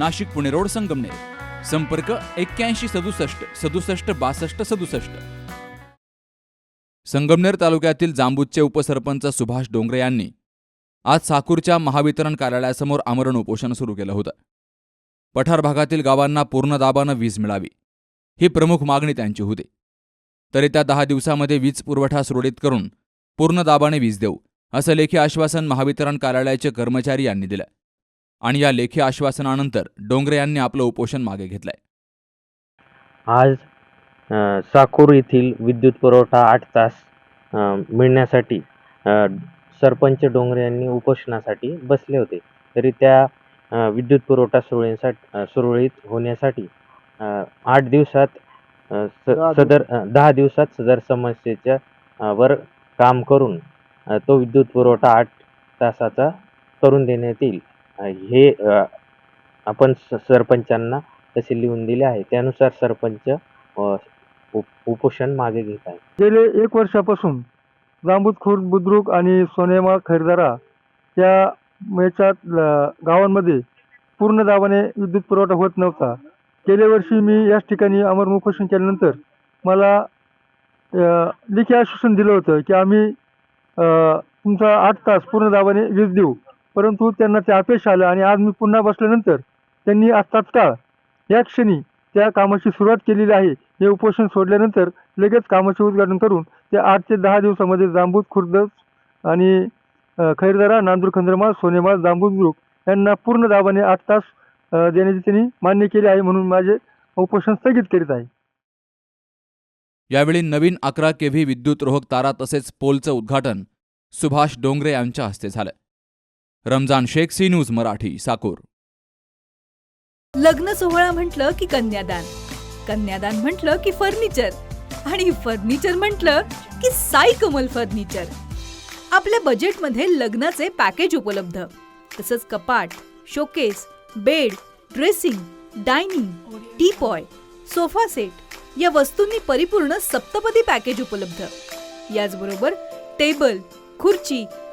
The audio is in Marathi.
Nashik Pune road Sangamner. संपर्क एक्क्याऐंशी सदुसष्ट सदुसष्ट बासष्ट सदुसष्ट. संगमनेर तालुक्यातील जांबूदचे उपसरपंच सुभाष डोंगरे यांनी आज साकूरच्या महावितरण कार्यालयासमोर आमरण उपोषण सुरू केलं होतं. पठार भागातील गावांना पूर्ण दाबानं वीज मिळावी ही प्रमुख मागणी त्यांची होती. तरी त्या दहा दिवसामध्ये वीज पुरवठा सुरळीत करून पूर्ण दाबाने वीज देऊ असं लेखी आश्वासन महावितरण कार्यालयाचे कर्मचारी यांनी दिलं. आणि या लेखी आश्वासनानंतर डोंगरे यांनी आपलं उपोषण मागे घेतलंय. आज अ, साकूर येथील विद्युत पुरवठा आठ तास अ, मिळण्यासाठी अ, सरपंच डोंगरे यांनी उपोषणासाठी बसले होते. तरी त्या अ, विद्युत पुरवठा सुरळीसाठी सुरळीत होण्यासाठी अ, आठ दिवसात अ, स- सदर अ, दहा दिवसात सदर समस्येच्या अ, वर काम करून अ, तो विद्युत पुरवठा आठ तासाचा करून देण्यात येईल. हे आपण स- सरपंचांना तसे लिहून दिले आहे. त्यानुसार सरपंच उप- उपोषण मागे घेत आहे. गेले एक वर्षापासून जांबूत खुर्द बुद्रुक आणि सोनेमा खैरदारा या याच्यात गावांमध्ये पूर्ण दाबाने विद्युत पुरवठा होत नव्हता. गेल्या वर्षी मी याच ठिकाणी अमर उपोषण केल्यानंतर मला लिखी लेखी आश्वासन दिलं होतं की आम्ही तुमचा आठ तास पूर्ण दाबाने वीज देऊ. परंतु त्यांना ते अपयश आलं आणि आज मी पुन्हा बसल्यानंतर त्यांनी आज तात्काळ या क्षणी त्या कामाची सुरुवात केलेली आहे. हे उपोषण सोडल्यानंतर लगेच कामाचे उद्घाटन करून ते आठ ते दहा दिवसामध्ये जांबूद खुर्द आणि खैरदरा खैरदारा नांदूर खंदरमाळ सोनेमाळ जांबूद ग्रुप यांना पूर्ण दाबाने आठ तास देण्याची त्यांनी मान्य केले आहे म्हणून माझे उपोषण स्थगित करीत आहे. यावेळी नवीन अकरा केव्ही विद्युत रोहक तारा तसेच पोलचं उद्घाटन सुभाष डोंगरे यांच्या हस्ते झालं. Ramzan Shaikh C news Marathi Sakur. लग्न सोहळा म्हटलं की कन्यादान. कन्यादान म्हटलं की फर्निचर. आणि फर्निचर म्हटलं की साई कमल फर्निचर. आपल्या बजेटमध्ये लग्नाचे पॅकेज उपलब्ध. तसंच कपाट showcase bed dressing dining teapoy sofa set या वस्तूंनी परिपूर्ण सप्तपदी पॅकेज उपलब्ध. याचबरोबर टेबल खुर्ची